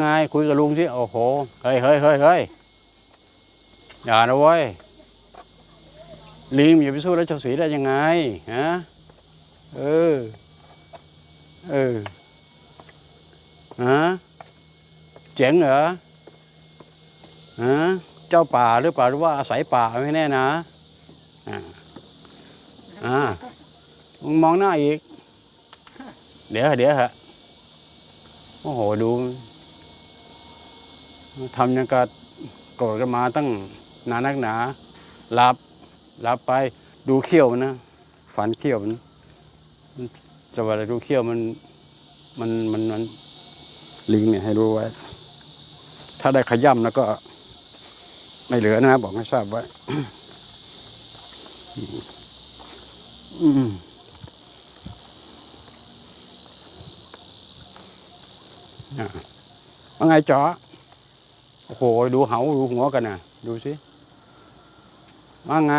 ไงคุยกับลุงสิโอ้โหเฮ้ยเฮ้ยเฮ้ยเฮ้ยอย่านะเว้ยลิงมันจะไปสู้ราชสีห์ได้ยังไงฮะเออเออฮะเจ๋งเหรอฮะเจ้าป่าหรือเปล่าหรือว่าอาศัยป่าไม่แน่นะอ่าอ่ามึงมองหน้าอีก เดี๋ยวเดี๋ยวฮะโอ้โหดู ทำยังกะโกรธกันมาตั้งนานักหนาหลับหลับไปดูเขี้ยวนะ ฝันเขี้ยวมันจะว่าอะไรดูเขี้ยวมันมันมันมันลิงเนี่ยให้รู้ไว้ ถ้าได้ขย่ำแล้วก็ ไม่เหลือนะ บอกให้ทราบไว้อืมอะว่าไงจ๋อ โอ้โหดูเหาดูหัวกันนะดูสิว่าไง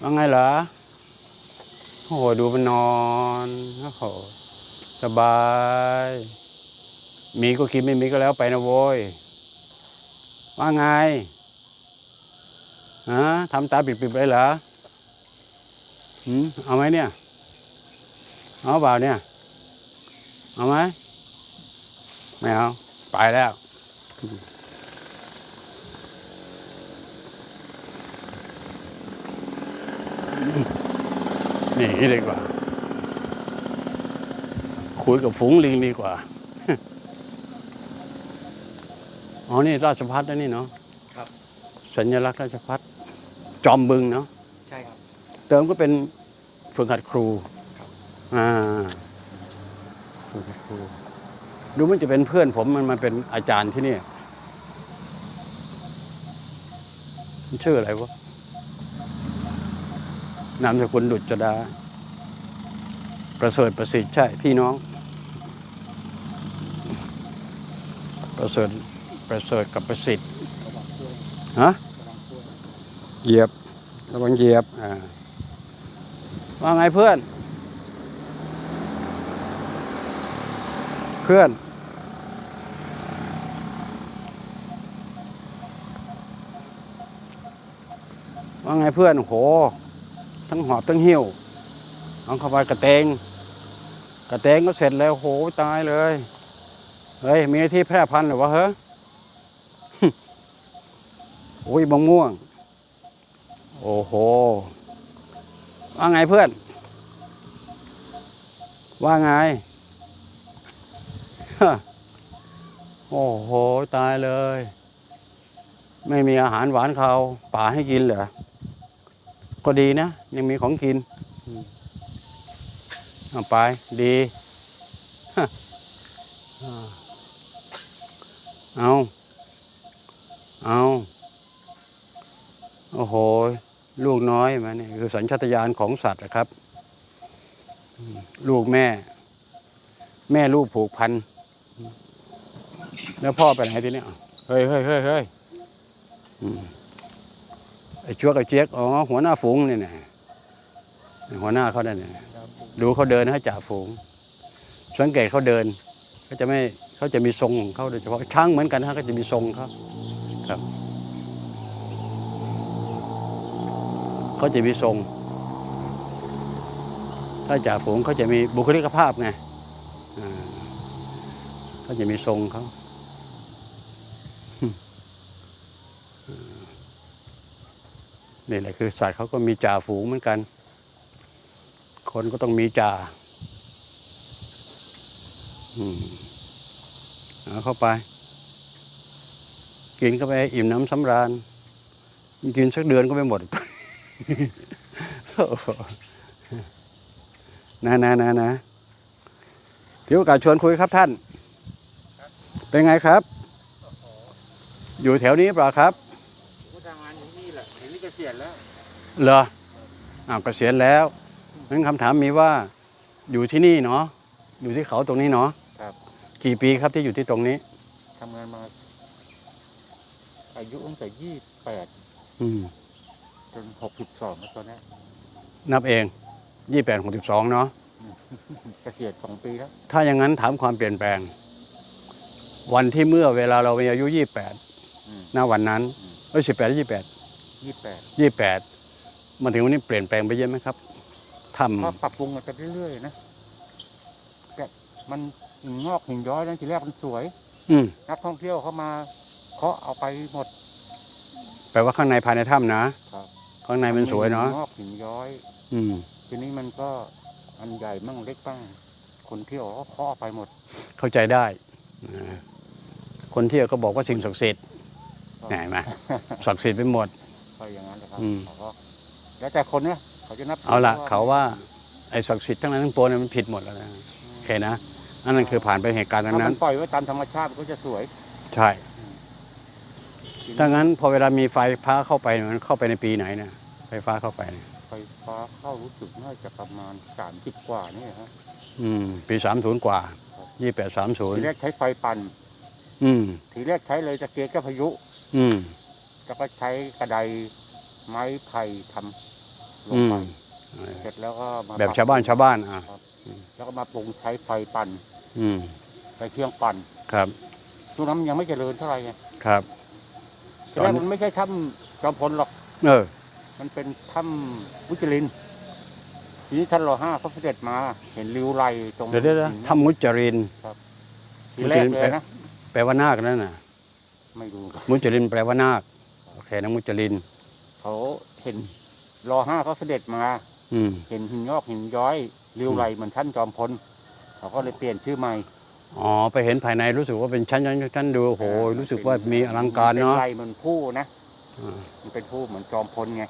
ว่าไงเหรอโอ้โหดูมันนอนโอ้โหสบาย มีก็กินไม่มีก็แล้วไปนะโว้ยว่าไงฮะทำตาปิดๆไปเหรอหืมเอาไหมเนี่ย เอาเปล่าเนี่ย เอาไหมไม่เอา ไปแล้ว นีดีกว่า คุยกับฝูงลิงดีกว่า อ๋อ นี่ราชพัฒนะนี่เนาะครับ สัญลักษณ์ราชพัฒจอมบึงเนาะใช่ครับ เติมก็เป็นฝึกหัดครูครับอ่าฝึกหัดครู ดูมันจะเป็นเพื่อนผมมันมาเป็นอาจารย์ที่นี่ชื่ออะไรวะนามสกุลดุจดา ประเสริฐประสิทธิ์ใช่ พี่น้อง ประเสริฐประเสริฐกับประสิทธิ์ฮะเหยียบระวังเหยียบอ่าว่าไงเพื่อน พื่อนว่าไงเพื่อนโห ทั้งหอบทั้งหิวเอาเข้าไปกระเตง กระเตงก็เสร็จแล้วโหตายเลย เฮ้ย มีที่แพร่พันธุ์หรือวะเฮ้ยโอ้ยมะม่วง โอ้โห ว่าไงเพื่อน ว่าไง โอ้โห ตายเลย ไม่มีอาหารหวานเขาป่าให้กินเหรอ ก็ดีนะ ยังมีของกินเอาไป ดีเอาเอาโอ้โห ลูกน้อยมาเนี่ยคือสัญชาตญาณของสัตว์นะครับ ลูกแม่ แม่ลูกผูกพัน แล้วพ่อไปไหนทีเนี้ยเฮ้ยเฮ้ยเฮ้ยเฮ้ยไอ้ชั่วกไอ้เจ๊กอ๋อหัวหน้าฝูงนี่นะหัวหน้าเขาได้เนี่ยดูเขาเดินให้จ่าฝูง สังเกตเขาเดินเขาจะไม่เขาจะมีทรงของเขาโดยเฉพาะช้างเหมือนกันฮะก็จะมีทรงเขาครับเขาจะมีทรง ถ้าจ่าฝูงเขาจะมีบุคลิกภาพไงเขาจะมีทรงเขา นี่แหละคือสัตว์เขาก็มีจ่าฝูงเหมือนกัน คนก็ต้องมีจ่าเอาเข้าไป กินเข้าไปอิ่มน้ำสำราญ กินสักเดือนก็ไม่หมดโอ้โหนะนะนะนะถือโอกาสชวนคุยครับท่าน เป็นไงครับ อยู่แถวนี้เปล่าครับ ษียณแล้ว เหรออ้าวเกษียณแล้วนั้นคำถามมีว่าอยู่ที่นี่เนาะอยู่ที่เขาตรงนี้เนาะครับ กี่ปีครับที่อยู่ที่ตรงนี้ ทำงานมา อายุตั้งแต่ยี่แปดอืม จนหกสิบสองตอนนี้นับเองยี่แปดหกสิบสองเนาะ เกษียณสองปีแล้วถ้าอย่างนั้นถามความเปลี่ยนแปลง วันที่เมื่อเวลาเราอายุยี่แปดอืมหน้าวันนั้นอืมเอ้ยสิบแปด ยี่แปดยี่สิบแปดยี่แปดมาถึงวันนี้เปลี่ยนแปลงไปเยอะไหมครับทก็ปรับปรุงกันไปเรื่อยๆนะแต่มันหินงอกหินย้อยนั่นทีแรกมันสวยำอืมนักท่องเที่ยวเขามาเคาะเอาไปหมดแปลว่าข้างในภายในถ้ำนะครับข้างในมันสวยเนาะหิงอกหินย้อย อืมทีนี้มันก็อันใหญ่มั่งเล็กบ้าง คนเที่ยวเขาเคาะเอาไปหมด เข้าใจได้อ่าคนเที่ยวก็บอกว่าสิ่งศักดิ์สิทธิ์ก็ไหนมาศักดิ์สิทธิ์ไปหมด ก็อย่างนั้นเลยครับอืม เขาก็แล้วแต่คนเนี่ยเขาจะนับถืเอาละพระเขาว่าไอ้ศักดิ์สิทธิ์ทั้งนั้นทั้งปวงเนี่ยมันผิดหมดแล้วนะโอเคนะอันนั้นคือผ่านไปเหตุการณ์ตรงถ้านั้มัน นปล่อยไว้ตามธรรมชาติมันก็จะสวยใช่ถ้างั้นพอเวลามีไฟฟ้าเข้าไปมันเข้าไปในปีไหนเนี่ยไฟฟ้าเข้าไปเนี่ยไฟฟ้าเข้ารู้สึกน่าจะประมาณสามสิบกว่านี่ฮะอืม ปีสามศูนย์กว่ายี่แปดสามศูนทีย์แรกใช้ไฟปั่นอืม ทีแรกใช้เลยตะเกียงกับพายุ อืม แล้วก็ใช้กระไดไม้ไผ่ทำลงอืมไปเสร็จแล้วก็มาแบบชาวบ้านชาวบ้านอะแล้วก็มาปรุงใช้ไฟปั่นอืมใช้เครื่องปั่นครับช่วงนั้นมันยังไม่เจริญเท่าไหร่ไงครับทีแรกตอนมันไม่ใช่ถ้ำจอมพลหรอกเออมันเป็นถ้ำมุจลินทีนี้ท่านรอห้าเขาเสด็จมา เห็นริ้วไรตรงเดี๋ยวเดี๋ยวเดี๋ยวหินถ้ำมุจริน ทีแรกเลยนะแปลว่านาคนั่นน่ะ ไม่รู้ครับมุจรินแปลว่านาค โอเคนะมุจริน เขาเห็นรอห้าเขาเสด็จมา อืมเห็นหินงอกหินย้อยริ้วไรเหมือนท่านจอมพลเขาก็เลยเปลี่ยนชื่อใหม่อ๋อไปเห็นภายในรู้สึกว่าเป็นชั้นชั้นชั้นดูโอ้โหรู้สึกว่ามีอลังการเนาะป็ไรเหมือนผู้นะอ่ามันเป็นผู้เหมือนจอมพลไง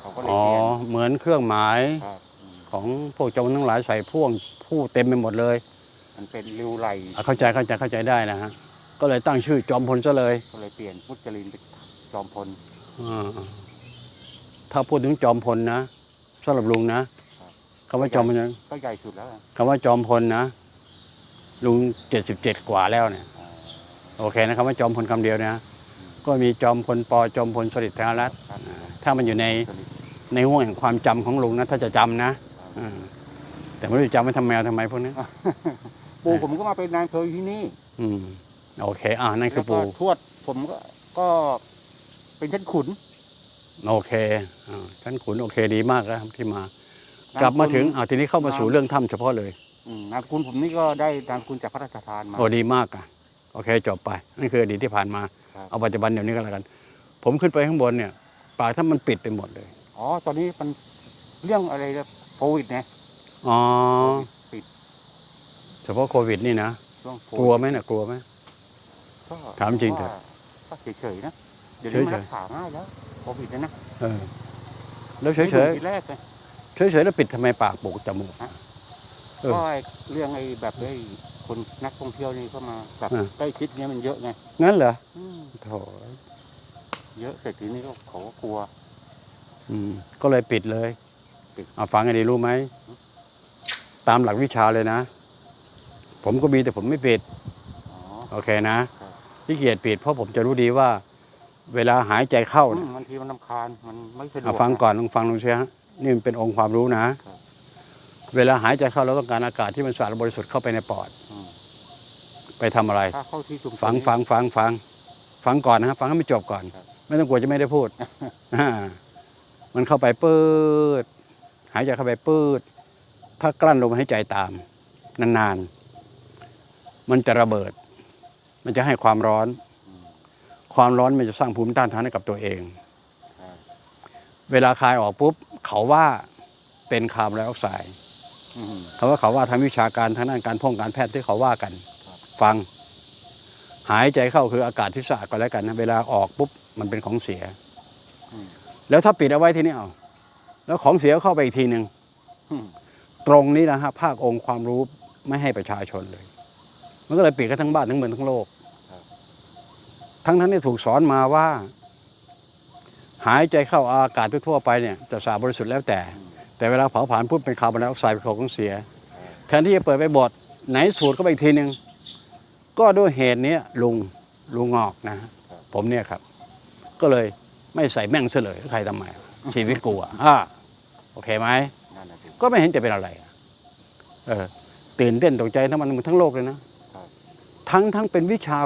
เขาก็เลยอ๋อเปลี่ยนเหมือนเครื่องหมายครับอืมของพวกโจรทั้งหลายใส่พ่วงผู้เต็มไปหมดเลย มันเป็นริ้วไรอะเข้าใจเข้าใจเข้าใจได้นะฮะก็เลยตั้งชื่อจอมพลซะเลยก็เลยเปลี่ยนมุจลินเป็น จอมพลอ่าถ้าพูดถึงจอมพลนะสำหรับลุงนะครับคำว่าจอมพลนะก็ใหญ่สุดแล้วอะคำว่าจอมพลนะลุงเจ็ดสิบเจ็ดกว่าแล้วเนี่ยอ่าโอเคนะคำว่าจอมพลคำเดียวนะก็มีจอมพลปอจอมพลสฤษดิ์ธนรัตน์ครับถ้ามันอยู่ในมุจลินในห่วงแห่งความจำของลุงนะถ้าจะจำนะอ่าแต่ไม่รู้จะจำไว้ทำแมวทำไมพวกนี้ปู่ผมก็มาเป็นนายอำเภออยู่ที่นี่ อืมโอเค อ่านั่นคือแล้วก็ปู่ทวดผมก็ก็ เป็นท่านขุน โอเคอ่าท่านขุนโอเคดีมากแล้วครับที่มานามกลับมาถึงคุณอ่าทีนี้เข้ามาสู่เรื่องถ้ำเฉพาะเลยอืมนามคุณผมนี่ก็ได้นามคุณจากพระราชทานมา โอ้ดีมากอะโอเคจบไปนั่นคืออดีตที่ผ่านมา ครับ เอาปัจจุบันเดี๋ยวนี้ก็แล้วกัน ผมขึ้นไปข้างบนเนี่ยป่าถ้ามันปิดไปหมดเลยอ๋อ ตอนนี้มันเรื่องอะไรนะโควิดนะอ๋อปิดเฉพาะโควิดนี่นะช่วงโคกลัวไหมน่ะกลัวไหม ก็ถามจริงเถอะ ว่าก็เฉยๆนะเดี๋ยวนี้มันเฉยๆรักษาง่ายแล้วโควิดนะนะเออแล้วเฉยไม่เฉหมืยอนทีแรกเลยเฉยเฉยๆแล้วปิดทำไมปากปลูกจมูกเออก็ไอ้เรื่องไอ้แบบไอ้คนนักท่องเที่ยวนี่เข้ามาแบบอ่าใกล้ชิดเนี้ยมันเยอะไงงั้นเหรออืมโถเยอะเสร็จทีนี้ก็เขาก็กลัว อืม ก็เลยปิดเลยปิดเอาฟังให้ดีรู้ไหมตามหลักวิชาเลยนะ ผมก็มีแต่ผมไม่ปิดอ๋อโอเคนะครับที่เกียจปิดเพราะผมจะรู้ดีว่า เวลาหายใจเข้าอืเนี่ยมบางทีมันลำคาญมันไม่สะดวเอากฟังนะก่อนลองฟังลองเชียฮะนี่มันเป็นองค์ความรู้นะครับเวลาหายใจเข้าเราต้องการอากาศที่มันสะอาดบริสุทธิ์เข้าไปในปอดอืมไปทำอะไรถ้าเข้าที่ชุมชนฟังนี่ฟังฟังฟังฟังก่อนนะครับฟังให้มันจบก่อนครับไม่ต้องกลัวจะไม่ได้พูดอ่ามันเข้าไปปืดหายใจเข้าไปปืดถ้ากลั้นลมหายใจตาม นานๆ มันจะระเบิด มันจะให้ความร้อนอืม ความร้อนมันจะสร้างภูมิต้านทานให้กับตัวเองครับเวลาคายออกปุ๊บเขาว่าเป็นคาร์บอนไดออกไซด์อืมคำว่าเขาว่าทางวิชาการทางด้านการพ่องการแพทย์ที่เขาว่ากันครับฟัง หายใจเข้าคืออากาศที่สะอาดก็แล้วกันนะเวลาออกปุ๊บมันเป็นของเสียอืมแล้วถ้าปิดเอาไว้ทีนี้เอาแล้วของเสียเข้าไปอีกทีหนึ่งอืมตรงนี้นะฮะภาคองค์ความรู้ไม่ให้ประชาชนเลย มันก็เลยปิดกันทั้งบ้านทั้งเมืองทั้งโลก ทั้งทั้งที่ถูกสอนมาว่า หายใจเข้าอากาศทั่วๆไปเนี่ยจะสะอาดบริสุทธิ์แล้วแต่ แต่เวลาเผาผลาญปุ๊บเป็นคาร์บอนไดออกไซด์เป็นของเสีย แทนที่จะเปิดไปบดไหนสูตรก็ไปอีกทีหนึ่งก็ด้วยเหตุเนี้ยลุงลุงงอกนะฮะผมเนี่ยครับ ก็เลยไม่ใส่แม่งเฉลยใครทำไมชีวิตกูอะอ่าโอเคไหมนั่นแหละสิก็ไม่เห็นจะเป็นอะไรอะเออตื่นเต้นตกใจทั้งมันทั้งโลกเลยนะครับทั้งทั้งเป็นวิชา